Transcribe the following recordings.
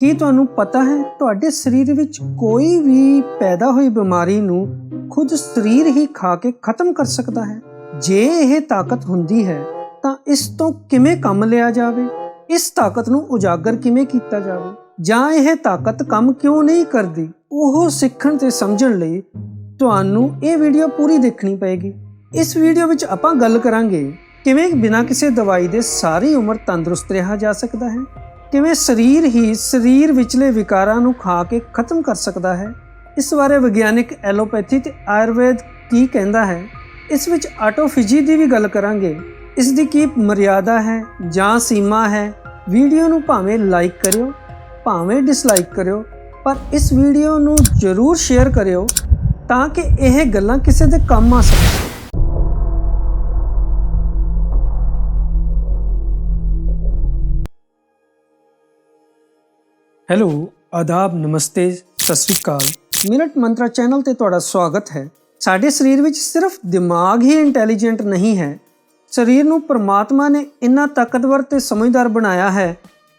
ਕੀ ਤੁਹਾਨੂੰ ਪਤਾ ਹੈ ਤੁਹਾਡੇ ਸਰੀਰ ਵਿੱਚ ਕੋਈ ਵੀ ਪੈਦਾ ਹੋਈ ਬਿਮਾਰੀ ਨੂੰ ਖੁਦ ਸਰੀਰ ਹੀ ਖਾ ਕੇ ਖਤਮ ਕਰ ਸਕਦਾ ਹੈ? ਜੇ ਇਹ ਤਾਕਤ ਹੁੰਦੀ ਹੈ, ਤਾਂ ਇਸ ਤੋਂ ਕਿਵੇਂ ਕੰਮ ਲਿਆ ਜਾਵੇ? ਇਸ ਤਾਕਤ ਨੂੰ ਉਜਾਗਰ ਕਿਵੇਂ ਕੀਤਾ ਜਾਵੇ? ਜਾਂ ਇਹ ਤਾਕਤ ਕੰਮ ਕਿਉਂ ਨਹੀਂ ਕਰਦੀ? ਉਹ ਸਿੱਖਣ ਤੇ ਸਮਝਣ ਲਈ ਤੁਹਾਨੂੰ ਇਹ ਵੀਡੀਓ ਪੂਰੀ ਦੇਖਣੀ ਪਏਗੀ। ਇਸ ਵੀਡੀਓ ਵਿੱਚ ਆਪਾਂ ਗੱਲ ਕਰਾਂਗੇ ਕਿਵੇਂ ਬਿਨਾਂ ਕਿਸੇ ਦਵਾਈ ਦੇ ਸਾਰੀ ਉਮਰ ਤੰਦਰੁਸਤ ਰਿਹਾ ਜਾ ਸਕਦਾ ਹੈ। ਕਿਵੇਂ ਸਰੀਰ ਹੀ ਸਰੀਰ ਵਿਚਲੇ ਵਿਕਾਰਾਂ ਨੂੰ ਖਾ ਕੇ ਖਤਮ ਕਰ ਸਕਦਾ ਹੈ? ਇਸ ਬਾਰੇ ਵਿਗਿਆਨਿਕ ਐਲੋਪੈਥੀ ਤੇ ਆਯੁਰਵੇਦ ਕੀ ਕਹਿੰਦਾ ਹੈ? ਇਸ ਵਿੱਚ ਆਟੋਫਿਜੀ ਦੀ ਵੀ ਗੱਲ ਕਰਾਂਗੇ। ਇਸ ਦੀ ਕੀ ਮਰਿਆਦਾ ਹੈ ਜਾਂ ਸੀਮਾ ਹੈ? ਵੀਡੀਓ ਨੂੰ ਭਾਵੇਂ ਲਾਈਕ ਕਰਿਓ, ਭਾਵੇਂ ਡਿਸਲਾਈਕ ਕਰਿਓ, ਪਰ ਇਸ ਵੀਡੀਓ ਨੂੰ ਜ਼ਰੂਰ ਸ਼ੇਅਰ ਕਰਿਓ ਤਾਂ ਕਿ ਇਹ ਗੱਲਾਂ ਕਿਸੇ ਦੇ ਕੰਮ ਆ ਸਕਣ। ਹੈਲੋ ਆਦਾਬ ਨਮਸਤੇ ਸਤਿ ਸ੍ਰੀ ਅਕਾਲ ਮਿਨਟ ਮੰਤਰਾ ਚੈਨਲ ਤੇ ਤੁਹਾਡਾ ਸਵਾਗਤ ਹੈ। ਸਾਡੇ ਸਰੀਰ ਵਿੱਚ ਸਿਰਫ ਦਿਮਾਗ ਹੀ ਇੰਟੈਲੀਜੈਂਟ ਨਹੀਂ ਹੈ। ਸਰੀਰ ਨੂੰ ਪਰਮਾਤਮਾ ਨੇ ਇੰਨਾ ਤਾਕਤਵਰ ਤੇ ਸਮਝਦਾਰ ਬਣਾਇਆ ਹੈ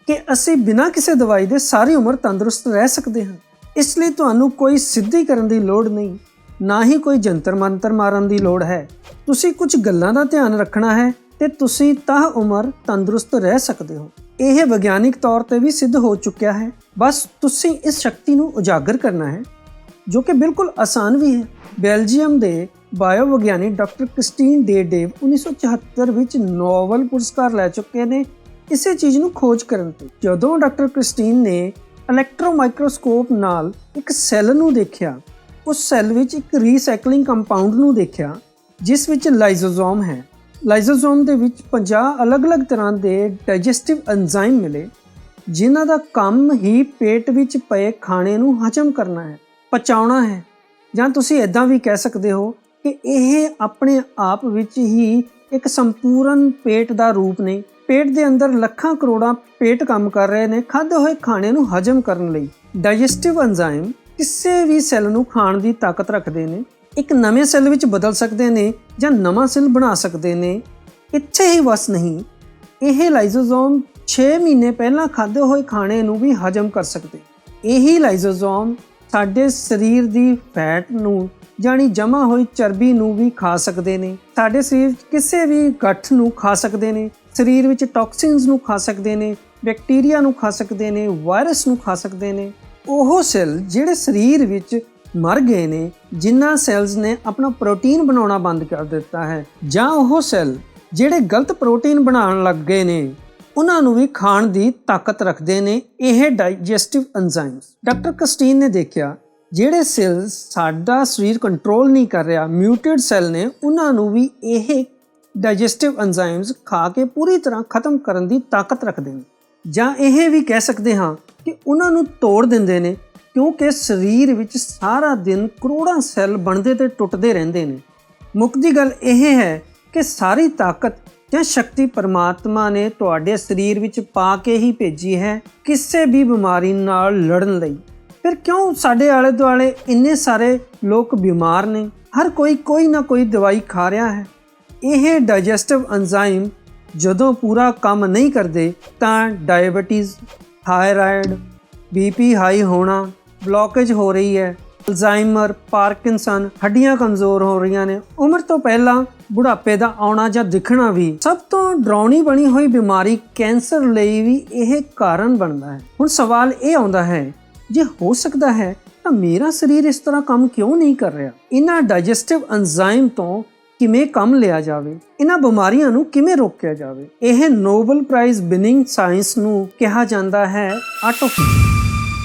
ਕਿ ਅਸੀਂ ਬਿਨਾਂ ਕਿਸੇ ਦਵਾਈ ਦੇ ਸਾਰੀ ਉਮਰ ਤੰਦਰੁਸਤ ਰਹਿ ਸਕਦੇ ਹਾਂ। ਇਸ ਲਈ ਤੁਹਾਨੂੰ ਕੋਈ ਸਿੱਧੀ ਕਰਨ ਦੀ ਲੋੜ ਨਹੀਂ, ਨਾ ਹੀ ਕੋਈ ਜੰਤਰ ਮੰਤਰ ਮਾਰਨ ਦੀ ਲੋੜ ਹੈ। ਤੁਸੀਂ ਕੁਝ ਗੱਲਾਂ ਦਾ ਧਿਆਨ ਰੱਖਣਾ ਹੈ ਤੇ ਤੁਸੀਂ ਤਾਂ ਉਮਰ ਤੰਦਰੁਸਤ ਰਹਿ ਸਕਦੇ ਹੋ। ਇਹ ਵਿਗਿਆਨਿਕ ਤੌਰ ਤੇ ਵੀ ਸਿੱਧ ਹੋ ਚੁੱਕਿਆ ਹੈ। ਬਸ ਤੁਸੀਂ ਇਸ ਸ਼ਕਤੀ ਨੂੰ ਉਜਾਗਰ ਕਰਨਾ ਹੈ, ਜੋ ਕਿ ਬਿਲਕੁਲ ਆਸਾਨ ਵੀ ਹੈ। ਬੈਲਜੀਅਮ ਦੇ ਬਾਇਓ ਵਿਗਿਆਨੀ ਡਾਕਟਰ ਕ੍ਰਿਸਟੀਨ ਡੇ ਡੇਵ 1974 ਵਿੱਚ ਨੋਬਲ ਪੁਰਸਕਾਰ ਲੈ ਚੁੱਕੇ ਨੇ ਇਸੇ ਚੀਜ਼ ਨੂੰ ਖੋਜ ਕਰਨ ਤੇ। ਜਦੋਂ ਡਾਕਟਰ ਕ੍ਰਿਸਟੀਨ ਨੇ ਇਲੈਕਟ੍ਰੋ ਮਾਈਕਰੋਸਕੋਪ ਨਾਲ ਇੱਕ ਸੈੱਲ ਨੂੰ ਦੇਖਿਆ, ਉਸ ਸੈੱਲ ਵਿੱਚ ਇੱਕ ਰੀਸਾਈਕਲਿੰਗ ਕੰਪਾਊਂਡ ਨੂੰ ਦੇਖਿਆ, ਜਿਸ ਵਿੱਚ ਲਾਈਜ਼ੋਜ਼ੋਮ ਹੈ। ਲਾਈਜ਼ੋਜ਼ੋਮ ਦੇ ਵਿੱਚ 50 ਅਲੱਗ-ਅਲੱਗ ਤਰ੍ਹਾਂ ਦੇ ਡਾਈਜੈਸਟਿਵ ਐਂਜ਼ਾਈਮ ਮਿਲੇ, ਜਿਨ੍ਹਾਂ ਦਾ ਕੰਮ ਹੀ ਪੇਟ ਵਿੱਚ ਪਏ ਖਾਣੇ ਨੂੰ ਹਜਮ ਕਰਨਾ ਹੈ, ਪਚਾਉਣਾ ਹੈ। ਜਾਂ ਤੁਸੀਂ ਇਦਾਂ ਵੀ ਕਹਿ ਸਕਦੇ ਹੋ ਕਿ ਇਹ ਆਪਣੇ ਆਪ ਵਿੱਚ ਹੀ ਇੱਕ ਸੰਪੂਰਨ ਪੇਟ ਦਾ ਰੂਪ ਨੇ। ਪੇਟ ਦੇ ਅੰਦਰ ਲੱਖਾਂ ਕਰੋੜਾਂ ਪੇਟ ਕੰਮ ਕਰ ਰਹੇ ਨੇ ਖਾਦੇ ਹੋਏ ਖਾਣੇ ਨੂੰ ਹਜਮ ਕਰਨ ਲਈ। ਡਾਈਜੈਸਟਿਵ ਐਂਜ਼ਾਈਮ ਕਿਸੇ ਵੀ ਸੈੱਲ ਨੂੰ ਖਾਣ ਦੀ ਤਾਕਤ ਰੱਖਦੇ ਨੇ। ਇੱਕ ਨਵੇਂ ਸੈੱਲ ਵਿੱਚ ਬਦਲ ਸਕਦੇ ਨੇ ਜਾਂ ਨਵਾਂ ਸੈੱਲ ਬਣਾ ਸਕਦੇ ਨੇ, ਇੱਥੇ ਹੀ ਵਸ ਨਹੀਂ। ਇਹ ਲਾਈਜ਼ੋਜ਼ੋਮ 6 ਮਹੀਨੇ ਪਹਿਲਾਂ ਖਾਦੇ ਹੋਏ ਖਾਣੇ ਨੂੰ ਵੀ ਹਜਮ ਕਰ ਸਕਦੇ। ਇਹੀ ਲਾਈਜ਼ੋਜ਼ੋਮ ਸਾਡੇ ਸਰੀਰ ਦੀ ਫੈਟ ਨੂੰ ਜਾਨੀ ਜਮਾ ਹੋਈ ਚਰਬੀ ਨੂੰ ਵੀ ਖਾ ਸਕਦੇ ਨੇ। ਸਾਡੇ ਸਰੀਰ ਕਿਸੇ ਵੀ ਗੱਠ ਨੂੰ ਖਾ ਸਕਦੇ ਨੇ, ਸਰੀਰ ਵਿੱਚ ਟੌਕਸਿਨਸ ਨੂੰ ਖਾ ਸਕਦੇ ਨੇ, ਬੈਕਟੀਰੀਆ ਨੂੰ ਖਾ ਸਕਦੇ ਨੇ, ਵਾਇਰਸ ਨੂੰ ਖਾ ਸਕਦੇ ਨੇ। ਉਹ ਸੈੱਲ ਜਿਹੜੇ ਸਰੀਰ ਵਿੱਚ ਮਰ ਗਏ ਨੇ, ਜਿਨ੍ਹਾਂ ਸੈਲਸ ਨੇ ਆਪਣਾ ਪ੍ਰੋਟੀਨ ਬਣਾਉਣਾ ਬੰਦ ਕਰ ਦਿੱਤਾ ਹੈ। ਜਾਂ ਉਹ ਸੈੱਲ ਜਿਹੜੇ ਗਲਤ ਪ੍ਰੋਟੀਨ ਬਣਾਉਣ ਲੱਗ ਗਏ ਨੇ, ਉਹਨਾਂ ਨੂੰ ਵੀ ਖਾਣ ਦੀ ਤਾਕਤ ਰੱਖਦੇ ਨੇ, ਇਹ ਡਾਈਜੈਸਟਿਵ ਐਂਜ਼ਾਈਮਸ ਡਾਕਟਰ ਕਸਟੀਨ ਨੇ ਦੇਖਿਆ, ਜਿਹੜੇ ਸੈਲਸ ਸਾਡਾ ਸਰੀਰ ਕੰਟਰੋਲ ਨਹੀਂ ਕਰ ਰਿਹਾ ਮਿਊਟਡ ਸੈੱਲ ਨੇ, ਉਹਨਾਂ ਨੂੰ ਵੀ ਇਹ ਡਾਈਜੈਸਟਿਵ ਐਂਜ਼ਾਈਮਸ ਖਾ ਕੇ ਪੂਰੀ ਤਰ੍ਹਾਂ ਖਤਮ ਕਰਨ ਦੀ ਤਾਕਤ ਰੱਖਦੇ ਨੇ। ਜਾਂ ਇਹ ਵੀ ਕਹਿ ਸਕਦੇ ਹਾਂ ਕਿ ਉਹਨਾਂ ਨੂੰ ਤੋੜ ਦਿੰਦੇ ਨੇ ਕਿਉਂਕਿ ਸਰੀਰ ਵਿੱਚ ਸਾਰਾ ਦਿਨ ਕਰੋੜਾਂ ਸੈੱਲ ਬਣਦੇ ਤੇ ਟੁੱਟਦੇ ਰਹਿੰਦੇ ਨੇ। ਮੁੱਕਦੀ ਗੱਲ ਇਹ ਹੈ ਕਿ ਸਾਰੀ ਤਾਕਤ ਜਾਂ ਸ਼ਕਤੀ ਪਰਮਾਤਮਾ ਨੇ ਤੁਹਾਡੇ ਸਰੀਰ ਵਿੱਚ ਪਾ ਕੇ ਹੀ ਭੇਜੀ ਹੈ ਕਿਸੇ ਵੀ ਬਿਮਾਰੀ ਨਾਲ ਲੜਨ ਲਈ। ਫਿਰ ਕਿਉਂ ਸਾਡੇ ਆਲੇ ਦੁਆਲੇ ਇੰਨੇ ਸਾਰੇ ਲੋਕ ਬਿਮਾਰ ਨੇ? ਹਰ ਕੋਈ ਕੋਈ ਨਾ ਕੋਈ ਦਵਾਈ ਖਾ ਰਿਹਾ ਹੈ। ਇਹ ਡਾਈਜੈਸਟਿਵ ਐਂਜ਼ਾਈਮ ਜਦੋਂ ਪੂਰਾ ਕੰਮ ਨਹੀਂ ਕਰਦੇ ਤਾਂ ਡਾਇਬੀਟੀਜ਼, ਥਾਇਰਾਇਡ ਬੀਪੀ ਹਾਈ ਹੋਣਾ ਬਲੌਕੇਜ ਹੋ ਰਹੀ ਹੈ। ਅਲਜ਼ਾਈਮਰ ਪਾਰਕਿੰਸਨ ਹੱਡੀਆਂ ਕਮਜ਼ੋਰ ਹੋ ਰਹੀਆਂ ਨੇ। ਉਮਰ ਤੋਂ ਪਹਿਲਾਂ ਬੁਢਾਪੇ ਦਾ ਆਉਣਾ ਜਾਂ ਦਿਖਣਾ ਵੀ ਸਭ ਤੋਂ ਡਰਾਉਣੀ ਬਣੀ ਹੋਈ ਬਿਮਾਰੀ ਕੈਂਸਰ ਲਈ ਵੀ ਇਹ ਕਾਰਨ ਬਣਦਾ ਹੈ। ਹੁਣ ਸਵਾਲ ਇਹ ਆਉਂਦਾ ਹੈ, ਜੇ ਹੋ ਸਕਦਾ ਹੈ ਤਾਂ ਮੇਰਾ ਸਰੀਰ ਇਸ ਤਰ੍ਹਾਂ ਕੰਮ ਕਿਉਂ ਨਹੀਂ ਕਰ ਰਿਹਾ? ਇਹਨਾਂ ਡਾਈਜੈਸਟਿਵ ਐਂਜ਼ਾਈਮ ਤੋਂ ਕਿਵੇਂ ਕੰਮ ਲਿਆ ਜਾਵੇ? ਇਹਨਾਂ ਬਿਮਾਰੀਆਂ ਨੂੰ ਕਿਵੇਂ ਰੋਕਿਆ ਜਾਵੇ? ਇਹ ਨੋਬਲ ਪ੍ਰਾਈਜ਼ ਵਿਨਿੰਗ ਸਾਇੰਸ ਨੂੰ ਕਿਹਾ ਜਾਂਦਾ ਹੈ ਆਟੋਫਿਜੀ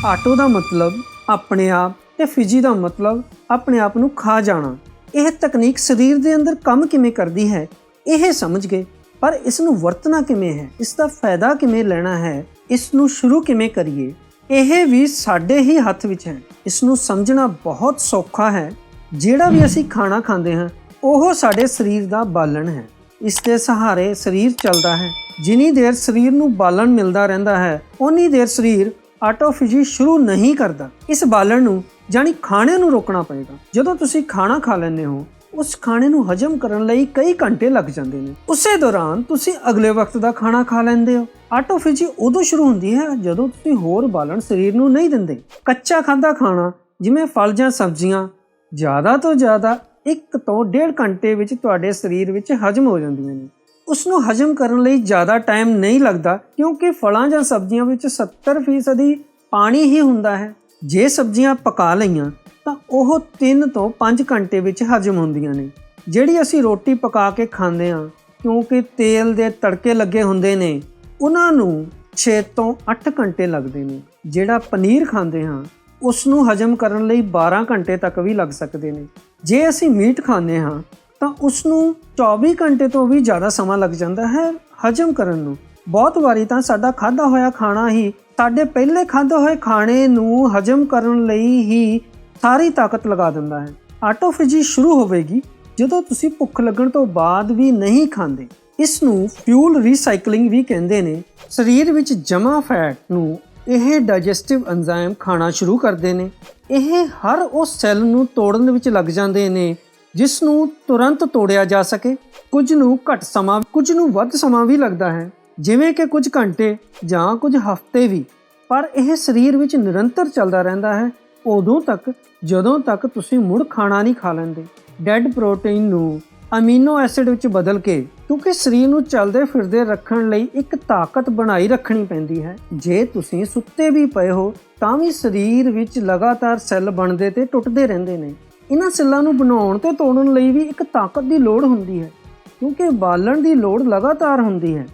ਆਟੋ ਦਾ ਮਤਲਬ, ਆਪਣੇ ਆਪ ਤੇ ਫਿਜੀ ਦਾ ਮਤਲਬ, ਆਪਣੇ ਆਪ ਨੂੰ ਖਾ ਜਾਣਾ। ਇਹ ਤਕਨੀਕ ਸਰੀਰ ਦੇ ਅੰਦਰ ਕੰਮ ਕਿਵੇਂ ਕਰਦੀ ਹੈ, ਇਹ ਸਮਝ ਗਏ ਪਰ ਇਸ ਨੂੰ ਵਰਤਣਾ ਕਿਵੇਂ ਹੈ, ਇਸ ਦਾ ਫਾਇਦਾ ਕਿਵੇਂ ਲੈਣਾ ਹੈ, ਇਸ ਨੂੰ ਸ਼ੁਰੂ ਕਿਵੇਂ ਕਰੀਏ, ਇਹ ਵੀ ਸਾਡੇ ਹੀ ਹੱਥ ਵਿੱਚ ਹੈ। ਇਸ ਨੂੰ ਸਮਝਣਾ ਬਹੁਤ ਸੌਖਾ ਹੈ। ਜਿਹੜਾ ਵੀ ਅਸੀਂ ਖਾਣਾ ਖਾਂਦੇ ਹਾਂ, ਉਹ ਸਾਡੇ ਸਰੀਰ ਦਾ ਬਾਲਣ ਹੈ। ਇਸ ਦੇ ਸਹਾਰੇ ਸਰੀਰ ਚੱਲਦਾ ਹੈ। ਜਿੰਨੀ ਦੇਰ ਸਰੀਰ ਨੂੰ ਬਾਲਣ ਮਿਲਦਾ ਰਹਿੰਦਾ ਹੈ ਉਨੀ ਦੇਰ ਸਰੀਰ ਆਟੋਫਿਜੀ ਸ਼ੁਰੂ ਨਹੀਂ ਕਰਦਾ। ਇਸ ਬਾਲਣ ਨੂੰ ਜਾਨੀ ਖਾਣੇ ਨੂੰ ਰੋਕਣਾ ਪਏਗਾ। ਜਦੋਂ ਤੁਸੀਂ ਖਾਣਾ ਖਾ ਲੈਂਦੇ ਹੋ, ਉਸ ਖਾਣੇ ਨੂੰ ਹਜਮ ਕਰਨ ਲਈ ਕਈ ਘੰਟੇ ਲੱਗ ਜਾਂਦੇ ਨੇ। ਉਸੇ ਦੌਰਾਨ ਤੁਸੀਂ ਅਗਲੇ ਵਕਤ ਦਾ ਖਾਣਾ ਖਾ ਲੈਂਦੇ ਹੋ। ਆਟੋਫੇਜੀ ਉਦੋਂ ਸ਼ੁਰੂ ਹੁੰਦੀ ਹੈ ਜਦੋਂ ਤੁਸੀਂ ਹੋਰ ਬਾਲਣ ਸਰੀਰ ਨੂੰ ਨਹੀਂ ਦਿੰਦੇ। ਕੱਚਾ ਖਾਂਦਾ ਖਾਣਾ, ਜਿਵੇਂ ਫਲ ਜਾਂ ਸਬਜ਼ੀਆਂ, ਜ਼ਿਆਦਾ ਤੋਂ ਜ਼ਿਆਦਾ 1 ਤੋਂ 1.5 ਘੰਟੇ ਵਿੱਚ ਤੁਹਾਡੇ ਸਰੀਰ ਵਿੱਚ ਹਜਮ ਹੋ ਜਾਂਦੀਆਂ ਨੇ। ਉਸ ਨੂੰ ਹਜਮ ਕਰਨ ਲਈ ਜ਼ਿਆਦਾ ਟਾਈਮ ਨਹੀਂ ਲੱਗਦਾ, ਕਿਉਂਕਿ ਫਲਾਂ ਜਾਂ ਸਬਜ਼ੀਆਂ ਵਿੱਚ 70% ਹੀ ਪਾਣੀ ਹੀ ਹੁੰਦਾ ਹੈ। ਜੇ ਸਬਜ਼ੀਆਂ ਪਕਾ ਲਈਆਂ, ਤਾਂ ਉਹ 3 ਤੋਂ 5 ਘੰਟੇ ਵਿੱਚ ਹਜਮ ਹੁੰਦੀਆਂ ਨੇ। ਜਿਹੜੀ ਅਸੀਂ ਰੋਟੀ ਪਕਾ ਕੇ ਖਾਂਦੇ ਹਾਂ, ਕਿਉਂਕਿ ਤੇਲ ਦੇ ਤੜਕੇ ਲੱਗੇ ਹੁੰਦੇ ਨੇ, ਉਹਨਾਂ ਨੂੰ 6 ਤੋਂ 8 ਘੰਟੇ ਲੱਗਦੇ ਨੇ। ਜਿਹੜਾ ਪਨੀਰ ਖਾਂਦੇ ਹਾਂ ਉਸ ਨੂੰ ਹਜਮ ਕਰਨ ਲਈ 12 ਘੰਟੇ ਤੱਕ ਵੀ ਲੱਗ ਸਕਦੇ ਨੇ। ਜੇ ਅਸੀਂ ਮੀਟ ਖਾਂਦੇ ਹਾਂ ਤਾਂ ਉਸ ਨੂੰ 24 ਘੰਟੇ ਤੋਂ ਵੀ ਜ਼ਿਆਦਾ ਸਮਾਂ ਲੱਗ ਜਾਂਦਾ ਹੈ ਹਜਮ ਕਰਨ ਨੂੰ। ਬਹੁਤ ਵਾਰੀ ਤਾਂ ਸਾਡਾ ਖਾਦਾ ਹੋਇਆ ਖਾਣਾ ਹੀ, ਸਾਡੇ ਪਹਿਲੇ ਖਾਦੇ ਹੋਏ ਖਾਣੇ ਨੂੰ ਹਜਮ ਕਰਨ ਲਈ ਹੀ ਸਾਰੀ ਤਾਕਤ ਲਗਾ ਦਿੰਦਾ ਹੈ। ਆਟੋਫੇਜੀ ਸ਼ੁਰੂ ਹੋਵੇਗੀ ਜਦੋਂ ਤੁਸੀਂ ਭੁੱਖ ਲੱਗਣ ਤੋਂ ਬਾਅਦ ਵੀ ਨਹੀਂ ਖਾਂਦੇ। ਇਸ ਨੂੰ ਫਿਊਲ ਰੀਸਾਈਕਲਿੰਗ ਵੀ ਕਹਿੰਦੇ ਨੇ। ਸਰੀਰ ਵਿੱਚ ਜਮਾ ਫੈਟ ਨੂੰ ਇਹ ਡਾਈਜੈਸਟਿਵ ਐਂਜ਼ਾਈਮ ਖਾਣਾ ਸ਼ੁਰੂ ਕਰਦੇ ਨੇ। ਇਹ ਹਰ ਉਸ ਸੈੱਲ ਨੂੰ ਤੋੜਨ ਵਿੱਚ ਲੱਗ ਜਾਂਦੇ ਨੇ। ਜਿਸ ਨੂੰ ਤੁਰੰਤ ਤੋੜਿਆ ਜਾ ਸਕੇ। ਕੁਝ ਨੂੰ ਘੱਟ ਸਮਾਂ, ਕੁਝ ਨੂੰ ਵੱਧ ਸਮਾਂ ਵੀ ਲੱਗਦਾ ਹੈ। ਜਿਵੇਂ ਕਿ ਕੁਝ ਘੰਟੇ ਜਾਂ ਕੁਝ ਹਫ਼ਤੇ ਵੀ। ਪਰ ਇਹ ਸਰੀਰ ਵਿੱਚ ਨਿਰੰਤਰ ਚੱਲਦਾ ਰਹਿੰਦਾ ਹੈ। ਉਦੋਂ ਤੱਕ, ਜਦੋਂ ਤੱਕ ਤੁਸੀਂ ਮੁੜ ਖਾਣਾ ਨਹੀਂ ਖਾ ਲੈਂਦੇ। ਡੈਡ ਪ੍ਰੋਟੀਨ ਨੂੰ ਅਮੀਨੋ ਐਸਿਡ ਵਿੱਚ ਬਦਲ ਕੇ, ਕਿਉਂਕਿ ਸਰੀਰ ਨੂੰ ਚੱਲਦੇ ਫਿਰਦੇ ਰੱਖਣ ਲਈ ਇੱਕ ਤਾਕਤ ਬਣਾਈ ਰੱਖਣੀ ਪੈਂਦੀ ਹੈ। ਜੇ ਤੁਸੀਂ ਸੁੱਤੇ ਵੀ ਪਏ ਹੋ, ਤਾਂ ਵੀ ਸਰੀਰ ਵਿੱਚ ਲਗਾਤਾਰ ਸੈੱਲ ਬਣਦੇ ਤੇ ਟੁੱਟਦੇ ਰਹਿੰਦੇ ਨੇ। ਇਹਨਾਂ ਸੈੱਲਾਂ ਨੂੰ ਬਣਾਉਣ ਤੇ ਤੋੜਨ ਲਈ ਵੀ ਇੱਕ ਤਾਕਤ ਦੀ ਲੋੜ ਹੁੰਦੀ ਹੈ, ਕਿਉਂਕਿ ਬਾਲਣ ਦੀ ਲੋੜ ਲਗਾਤਾਰ ਹੁੰਦੀ ਹੈ।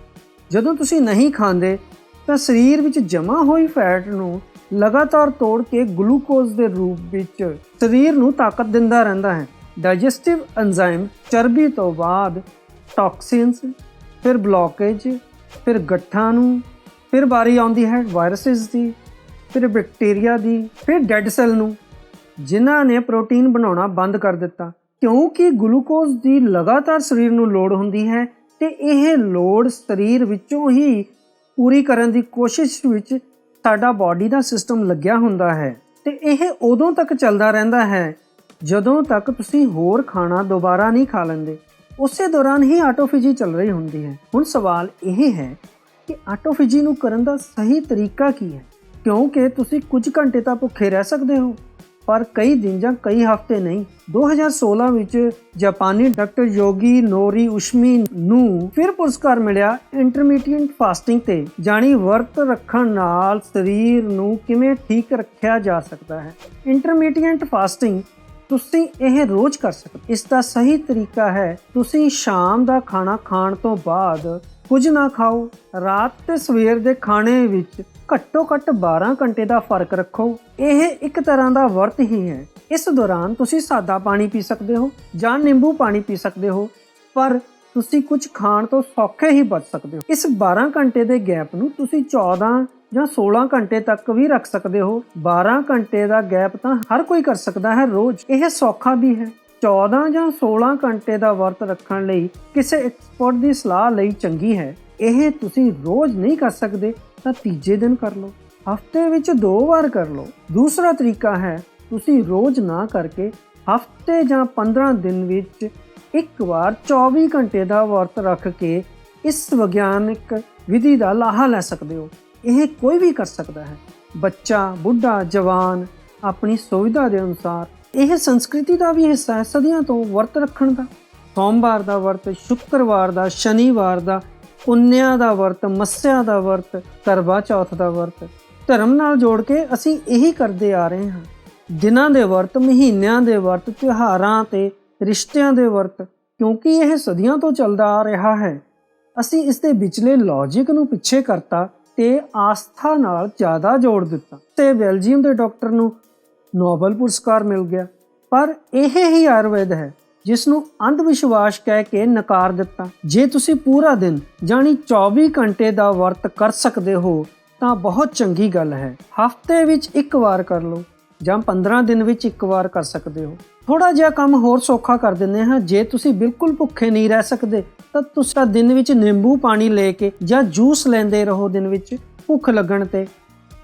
ਜਦੋਂ ਤੁਸੀਂ ਨਹੀਂ ਖਾਂਦੇ, ਤਾਂ ਸਰੀਰ ਵਿੱਚ ਜਮ੍ਹਾਂ ਹੋਈ ਫੈਟ ਨੂੰ ਲਗਾਤਾਰ ਤੋੜ ਕੇ ਗਲੂਕੋਜ਼ ਦੇ ਰੂਪ ਵਿੱਚ ਸਰੀਰ ਨੂੰ ਤਾਕਤ ਦਿੰਦਾ ਰਹਿੰਦਾ ਹੈ। ਡਾਈਜੈਸਟਿਵ ਐਂਜ਼ਾਈਮ ਚਰਬੀ ਤੋਂ ਬਾਅਦ ਟੌਕਸਿਨਸ, ਫਿਰ ਬਲੌਕੇਜ, ਫਿਰ ਗੱਠਾਂ ਨੂੰ, ਫਿਰ ਵਾਰੀ ਆਉਂਦੀ ਹੈ ਵਾਇਰਸਸ ਦੀ, ਫਿਰ ਬੈਕਟੀਰੀਆ ਦੀ, ਫਿਰ ਡੈੱਡ ਸੈੱਲ ਨੂੰ। ਜਿਨ੍ਹਾਂ ਨੇ ਪ੍ਰੋਟੀਨ ਬਣਾਉਣਾ ਬੰਦ ਕਰ ਦਿੱਤਾ। ਕਿਉਂਕਿ ਗਲੂਕੋਜ਼ ਦੀ ਲਗਾਤਾਰ ਸਰੀਰ ਨੂੰ ਲੋੜ ਹੁੰਦੀ ਹੈ ਤੇ ਇਹ ਲੋੜ ਸਰੀਰ ਵਿੱਚੋਂ ਹੀ ਪੂਰੀ ਕਰਨ ਦੀ ਕੋਸ਼ਿਸ਼ ਵਿੱਚ ਸਾਡਾ ਬਾਡੀ ਦਾ ਸਿਸਟਮ ਲੱਗਿਆ ਹੁੰਦਾ ਹੈ। ਤੇ ਇਹ ਉਦੋਂ ਤੱਕ ਚੱਲਦਾ ਰਹਿੰਦਾ ਹੈ ਜਦੋਂ ਤੱਕ ਤੁਸੀਂ ਹੋਰ ਖਾਣਾ ਦੁਬਾਰਾ ਨਹੀਂ ਖਾ ਲੈਂਦੇ। ਉਸੇ ਦੌਰਾਨ ਹੀ ਆਟੋਫਿਜ਼ੀ ਚੱਲ ਰਹੀ ਹੁੰਦੀ ਹੈ। ਹੁਣ ਸਵਾਲ ਇਹ ਹੈ ਕਿ ਆਟੋਫਿਜ਼ੀ ਨੂੰ ਕਰਨ ਦਾ ਸਹੀ ਤਰੀਕਾ ਕੀ ਹੈ? ਕਿਉਂਕਿ ਤੁਸੀਂ ਕੁਝ ਘੰਟੇ ਤਾਂ ਭੁੱਖੇ ਰਹਿ ਸਕਦੇ ਹੋ। ਪਰ ਕਈ ਦਿਨ ਜਾਂ ਕਈ ਹਫ਼ਤੇ ਨਹੀਂ। 2016 ਵਿੱਚ ਜਾਪਾਨੀ ਡਾਕਟਰ ਯੋਗੀ ਨੋਰੀ ਉਸ਼ਮੀ ਨੂੰ ਫਿਰ ਪੁਰਸਕਾਰ ਮਿਲਿਆ ਇੰਟਰਮੀਡੀਏਟ ਫਾਸਟਿੰਗ ਤੇ, ਜਾਣੀ ਵਰਤ ਰੱਖਣ ਨਾਲ ਸਰੀਰ ਨੂੰ ਕਿਵੇਂ ਠੀਕ ਰੱਖਿਆ ਜਾ ਸਕਦਾ ਹੈ। ਇੰਟਰਮੀਡੀਏਟ ਫਾਸਟਿੰਗ ਤੁਸੀਂ ਇਹ ਰੋਜ਼ ਕਰ ਸਕਦੇ ਇਸ ਦਾ ਸਹੀ ਤਰੀਕਾ ਹੈ, ਤੁਸੀਂ ਸ਼ਾਮ ਦਾ ਖਾਣਾ ਖਾਣ ਤੋਂ ਬਾਅਦ ਕੁਝ ਨਾ ਖਾਓ। ਰਾਤ ਤੇ ਸਵੇਰ ਦੇ ਖਾਣੇ ਵਿੱਚ ਘੱਟੋ ਘੱਟ 12 ਘੰਟੇ ਦਾ ਫ਼ਰਕ ਰੱਖੋ। ਇਹ ਇੱਕ ਤਰ੍ਹਾਂ ਦਾ ਵਰਤ ਹੀ ਹੈ। ਇਸ ਦੌਰਾਨ ਤੁਸੀਂ ਸਾਦਾ ਪਾਣੀ ਪੀ ਸਕਦੇ ਹੋ ਜਾਂ ਨਿੰਬੂ ਪਾਣੀ ਪੀ ਸਕਦੇ ਹੋ, ਪਰ ਤੁਸੀਂ ਕੁਝ ਖਾਣ ਤੋਂ ਸੌਖੇ ਹੀ ਬਚ ਸਕਦੇ ਹੋ। ਇਸ 12 ਘੰਟੇ ਦੇ ਗੈਪ ਨੂੰ ਤੁਸੀਂ 14 ਜਾਂ 16 ਘੰਟੇ ਤੱਕ ਵੀ ਰੱਖ ਸਕਦੇ ਹੋ। 12 ਘੰਟੇ ਦਾ ਗੈਪ ਤਾਂ ਹਰ ਕੋਈ ਕਰ ਸਕਦਾ ਹੈ ਰੋਜ਼। ਇਹ ਸੌਖਾ ਵੀ ਹੈ। 14 ਜਾਂ 16 ਘੰਟੇ ਦਾ ਵਰਤ ਰੱਖਣ ਲਈ ਕਿਸੇ ਐਕਸਪਰਟ ਦੀ ਸਲਾਹ ਲਈ ਚੰਗੀ ਹੈ। ਇਹ ਤੁਸੀਂ ਰੋਜ਼ ਨਹੀਂ ਕਰ ਸਕਦੇ, ਤਾਂ ਤੀਜੇ ਦਿਨ ਕਰ ਲਓ। ਹਫ਼ਤੇ ਵਿੱਚ ਦੋ ਵਾਰ ਕਰ ਲਓ। ਦੂਸਰਾ ਤਰੀਕਾ ਹੈ, ਤੁਸੀਂ ਰੋਜ਼ ਨਾ ਕਰਕੇ ਹਫ਼ਤੇ ਜਾਂ 15 ਦਿਨ ਵਿੱਚ ਇੱਕ ਵਾਰ 24 ਘੰਟੇ ਦਾ ਵਰਤ ਰੱਖ ਕੇ ਇਸ ਵਿਗਿਆਨਕ ਵਿਧੀ ਦਾ ਲਾਹਾ ਲੈ ਸਕਦੇ ਹੋ। ਇਹ ਕੋਈ ਵੀ ਕਰ ਸਕਦਾ ਹੈ। ਬੱਚਾ, ਬੁੱਢਾ, ਜਵਾਨ ਆਪਣੀ ਸੁਵਿਧਾ ਦੇ ਅਨੁਸਾਰ ਇਹ ਸੰਸਕ੍ਰਿਤੀ ਦਾ ਵੀ ਹਿੱਸਾ ਹੈ ਸਦੀਆਂ ਤੋਂ ਵਰਤ ਰੱਖਣ ਦਾ। ਸੋਮਵਾਰ ਦਾ ਵਰਤ, ਸ਼ੁੱਕਰਵਾਰ ਦਾ, ਸ਼ਨੀਵਾਰ ਦਾ, ਪੁੰਨਿਆ ਦਾ ਵਰਤ, ਮੱਸਿਆ ਦਾ ਵਰਤ, ਕਰਵਾ ਚੌਥ ਦਾ ਵਰਤ। ਧਰਮ ਨਾਲ ਜੋੜ ਕੇ ਅਸੀਂ ਇਹੀ ਕਰਦੇ ਆ ਰਹੇ ਹਾਂ। ਦਿਨਾਂ ਦੇ ਵਰਤ, ਮਹੀਨਿਆਂ ਦੇ ਵਰਤ, ਤਿਉਹਾਰਾਂ ਤੇ ਰਿਸ਼ਤਿਆਂ ਦੇ ਵਰਤ, ਕਿਉਂਕਿ ਇਹ ਸਦੀਆਂ ਤੋਂ ਚੱਲਦਾ ਆ ਰਿਹਾ ਹੈ। ਅਸੀਂ ਇਸ ਦੇ ਵਿਚਲੇ ਲੌਜੀਕ ਨੂੰ ਪਿੱਛੇ ਕਰਤਾ ਤੇ ਆਸਥਾ ਨਾਲ ਜ਼ਿਆਦਾ ਜੋੜ ਦਿੱਤਾ। ਤੇ ਬੈਲਜੀਅਮ ਦੇ ਡਾਕਟਰ ਨੂੰ ਨੋਬਲ ਪੁਰਸਕਾਰ ਮਿਲ ਗਿਆ। ਪਰ ਇਹ ਹੀ ਆਯੁਰਵੇਦ ਹੈ ਜਿਸ ਨੂੰ ਅੰਧ ਵਿਸ਼ਵਾਸ ਕਹਿ ਕੇ ਨਕਾਰ ਦਿੱਤਾ। ਜੇ ਤੁਸੀਂ ਪੂਰਾ ਦਿਨ ਜਾਨੀ 24 ਘੰਟੇ ਦਾ ਵਰਤ ਕਰ ਸਕਦੇ ਹੋ, ਤਾਂ ਬਹੁਤ ਚੰਗੀ ਗੱਲ ਹੈ। ਹਫ਼ਤੇ ਵਿੱਚ ਇੱਕ ਵਾਰ ਕਰ ਲਓ, ਜਾਂ 15 ਦਿਨ ਵਿੱਚ ਇੱਕ ਵਾਰ ਕਰ ਸਕਦੇ ਹੋ। ਥੋੜਾ ਜਿਹਾ ਕੰਮ ਹੋਰ ਸੌਖਾ ਕਰ ਦਿੰਦੇ ਹਾਂ। ਜੇ ਤੁਸੀਂ ਬਿਲਕੁਲ ਭੁੱਖੇ ਨਹੀਂ ਰਹਿ ਸਕਦੇ, ਤਾਂ ਤੁਸੀਂ ਦਿਨ ਵਿੱਚ ਨਿੰਬੂ ਪਾਣੀ ਲੈ ਕੇ ਜਾਂ ਜੂਸ ਲੈਂਦੇ ਰਹੋ ਦਿਨ ਵਿੱਚ, ਭੁੱਖ ਲੱਗਣ ਤੇ।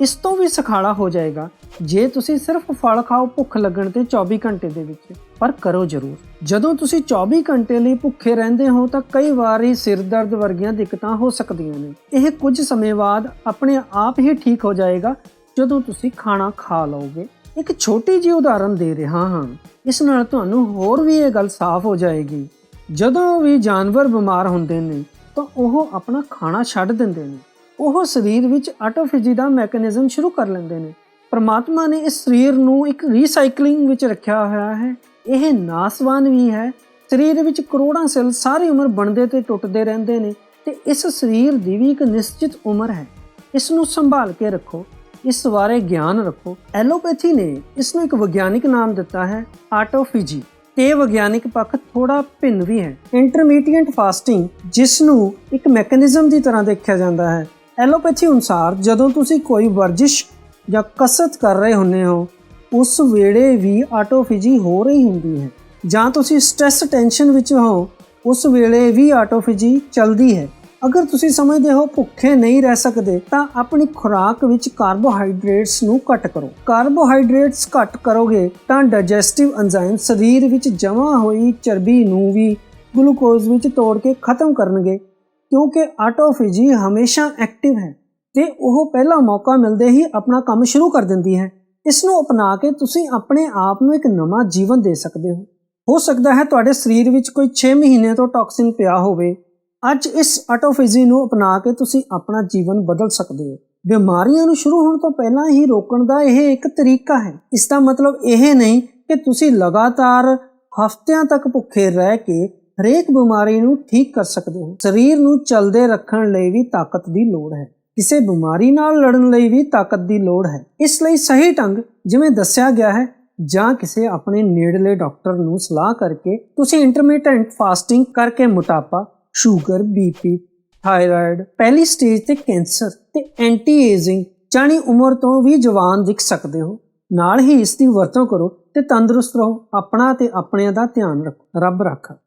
ਇਸ ਤੋਂ ਵੀ ਸਖਾਲਾ ਹੋ ਜਾਏਗਾ। ਜੇ ਤੁਸੀਂ ਸਿਰਫ ਫਲ ਖਾਓ ਭੁੱਖ ਲੱਗਣ ਤੇ 24 ਘੰਟੇ ਦੇ ਵਿੱਚ, ਪਰ ਕਰੋ ਜ਼ਰੂਰ। ਜਦੋਂ ਤੁਸੀਂ 24 ਘੰਟੇ ਲਈ ਭੁੱਖੇ ਰਹਿੰਦੇ ਹੋ, ਤਾਂ ਕਈ ਵਾਰੀ ਸਿਰ ਦਰਦ ਵਰਗੀਆਂ ਦਿੱਕਤਾਂ ਹੋ ਸਕਦੀਆਂ ਨੇ। ਇਹ ਕੁਝ ਸਮੇਂ ਬਾਅਦ ਆਪਣੇ ਆਪ ਹੀ ਠੀਕ ਹੋ ਜਾਏਗਾ, ਜਦੋਂ ਤੁਸੀਂ ਖਾਣਾ ਖਾ ਲਓਗੇ। ਇੱਕ ਛੋਟੀ ਜਿਹੀ ਉਦਾਹਰਨ ਦੇ ਰਿਹਾ ਹਾਂ। ਇਸ ਨਾਲ ਤੁਹਾਨੂੰ ਹੋਰ ਵੀ ਇਹ ਗੱਲ ਸਾਫ਼ ਹੋ ਜਾਏਗੀ। ਜਦੋਂ ਵੀ ਜਾਨਵਰ ਬਿਮਾਰ ਹੁੰਦੇ ਨੇ, ਤਾਂ ਉਹ ਆਪਣਾ ਖਾਣਾ ਛੱਡ ਦਿੰਦੇ ਨੇ। ਉਹ ਸਰੀਰ ਵਿੱਚ ਆਟੋਫੈਜੀ ਦਾ ਮੈਕੈਨਿਜ਼ਮ ਸ਼ੁਰੂ ਕਰ ਲੈਂਦੇ ਨੇ। ਪਰਮਾਤਮਾ ਨੇ ਇਸ ਸਰੀਰ ਨੂੰ ਇੱਕ ਰੀਸਾਈਕਲਿੰਗ ਵਿੱਚ ਰੱਖਿਆ ਹੋਇਆ ਹੈ। ਇਹ ਨਾਸਵਾਨ ਵੀ ਹੈ। ਸਰੀਰ ਵਿੱਚ ਕਰੋੜਾਂ ਸੈੱਲ ਸਾਰੀ ਉਮਰ ਬਣਦੇ ਤੇ ਟੁੱਟਦੇ ਰਹਿੰਦੇ ਨੇ ਤੇ ਇਸ ਸਰੀਰ ਦੀ ਵੀ ਇੱਕ ਨਿਸ਼ਚਿਤ ਉਮਰ ਹੈ। ਇਸ ਨੂੰ ਸੰਭਾਲ ਕੇ ਰੱਖੋ। ਇਸ ਬਾਰੇ ਗਿਆਨ ਰੱਖੋ। ਐਲੋਪੈਥੀ ਨੇ ਇਸ ਨੂੰ ਇੱਕ ਵਿਗਿਆਨਿਕ ਨਾਮ ਦਿੱਤਾ ਹੈ ਆਟੋਫਿਜੀ ਇਹ ਵਿਗਿਆਨਿਕ ਪੱਖ ਥੋੜਾ ਭਿੰਨ ਵੀ ਹੈ। ਇੰਟਰਮੀਡੀਏਟ ਫਾਸਟਿੰਗ ਜਿਸ ਨੂੰ ਇੱਕ ਮੈਕੈਨਿਜ਼ਮ ਦੀ ਤਰ੍ਹਾਂ ਦੇਖਿਆ ਜਾਂਦਾ ਹੈ। ਐਲੋਪੈਥੀ ਅਨੁਸਾਰ ਜਦੋਂ ਤੁਸੀਂ ਕੋਈ ਵਰਜਿਸ਼ ਜਾਂ ਕਸਰਤ ਕਰ ਰਹੇ ਹੁੰਦੇ ਹੋ, ਉਸ ਵੇਲੇ ਵੀ ਆਟੋਫਿਜੀ ਹੋ ਰਹੀ ਹੁੰਦੀ ਹੈ। ਜਾਂ ਤੁਸੀਂ ਸਟ੍ਰੈਸ ਟੈਨਸ਼ਨ ਵਿੱਚ ਹੋ, ਉਸ ਵੇਲੇ ਵੀ ਆਟੋਫਿਜੀ ਚੱਲਦੀ ਹੈ। ਅਗਰ ਤੁਸੀਂ ਸਮਝਦੇ ਹੋ ਭੁੱਖੇ ਨਹੀਂ ਰਹਿ ਸਕਦੇ, ਤਾਂ ਆਪਣੀ ਖੁਰਾਕ ਵਿੱਚ ਕਾਰਬੋਹਾਈਡਰੇਟਸ ਨੂੰ ਘੱਟ ਕਰੋ। ਕਾਰਬੋਹਾਈਡਰੇਟਸ ਘੱਟ ਕਰੋਗੇ, ਤਾਂ ਡਾਈਜੈਸਟਿਵ ਐਂਜ਼ਾਈਮ ਸਰੀਰ ਵਿੱਚ ਜਮ੍ਹਾਂ ਹੋਈ ਚਰਬੀ ਨੂੰ ਵੀ ਗਲੂਕੋਜ਼ ਵਿੱਚ ਤੋੜ ਕੇ ਖਤਮ ਕਰਨਗੇ। ਕਿਉਂਕਿ ਆਟੋਫਿਜ਼ੀ ਹਮੇਸ਼ਾ ਐਕਟਿਵ ਹੈ ਤੇ ਉਹ ਪਹਿਲਾ ਮੌਕਾ ਮਿਲਦੇ ਹੀ ਆਪਣਾ ਕੰਮ ਸ਼ੁਰੂ ਕਰ ਦਿੰਦੀ ਹੈ। ਇਸ ਨੂੰ ਅਪਣਾ ਕੇ ਤੁਸੀਂ ਆਪਣੇ ਆਪ ਨੂੰ ਇੱਕ ਨਵਾਂ ਜੀਵਨ ਦੇ ਸਕਦੇ ਹੋ। ਹੋ ਸਕਦਾ ਹੈ ਤੁਹਾਡੇ ਸਰੀਰ ਵਿੱਚ ਕੋਈ 6 ਮਹੀਨੇ ਤੋਂ ਟੌਕਸਿਨ ਪਿਆ ਹੋਵੇ। ਅੱਜ ਇਸ ਆਟੋਫਿਜ਼ੀ ਨੂੰ ਅਪਣਾ ਕੇ ਤੁਸੀਂ ਆਪਣਾ ਜੀਵਨ ਬਦਲ ਸਕਦੇ ਹੋ। ਬਿਮਾਰੀਆਂ ਨੂੰ ਸ਼ੁਰੂ ਹੋਣ ਤੋਂ ਪਹਿਲਾਂ ਹੀ ਰੋਕਣ ਦਾ ਇਹ ਇੱਕ ਤਰੀਕਾ ਹੈ। ਇਸ ਦਾ ਮਤਲਬ ਇਹ ਨਹੀਂ ਕਿ ਤੁਸੀਂ ਲਗਾਤਾਰ ਹਫ਼ਤਿਆਂ ਤੱਕ ਭੁੱਖੇ ਰਹਿ ਕੇ ਹਰੇਕ ਬਿਮਾਰੀ ਨੂੰ ਠੀਕ ਕਰ ਸਕਦੇ ਹੋ। ਸਰੀਰ ਨੂੰ ਚਲਦੇ ਰੱਖਣ ਲਈ ਵੀ ਤਾਕਤ ਦੀ ਲੋੜ ਹੈ। ਕਿਸੇ ਬਿਮਾਰੀ ਨਾਲ ਲੜਨ ਲਈ ਵੀ ਤਾਕਤ ਦੀ ਲੋੜ ਹੈ। ਇਸ ਲਈ ਸਹੀ ਢੰਗ, ਜਿਵੇਂ ਦੱਸਿਆ ਗਿਆ ਹੈ, ਜਾਂ ਕਿਸੇ ਆਪਣੇ ਨੇੜਲੇ ਡਾਕਟਰ ਨੂੰ ਸਲਾਹ ਕਰਕੇ ਤੁਸੀਂ ਇੰਟਰਮੀਡੀਏਟ ਫਾਸਟਿੰਗ ਕਰਕੇ ਮੋਟਾਪਾ, ਸ਼ੂਗਰ ਬੀਪੀ ਥਾਇਰਾਇਡ, ਪਹਿਲੀ ਸਟੇਜ ਤੇ ਕੈਂਸਰ ਤੇ ਐਂਟੀ ਏਜਿੰਗ ਜਾਣੀ ਉਮਰ ਤੋਂ ਵੀ ਜਵਾਨ ਦਿਖ ਸਕਦੇ ਹੋ। ਨਾਲ ਹੀ ਇਸ ਦੀ ਵਰਤੋਂ ਕਰੋ ਤੇ ਤੰਦਰੁਸਤ ਰਹੋ। ਆਪਣਾ ਤੇ ਆਪਣਿਆਂ ਦਾ ਧਿਆਨ ਰੱਖੋ। ਰੱਬ ਰੱਖਾ।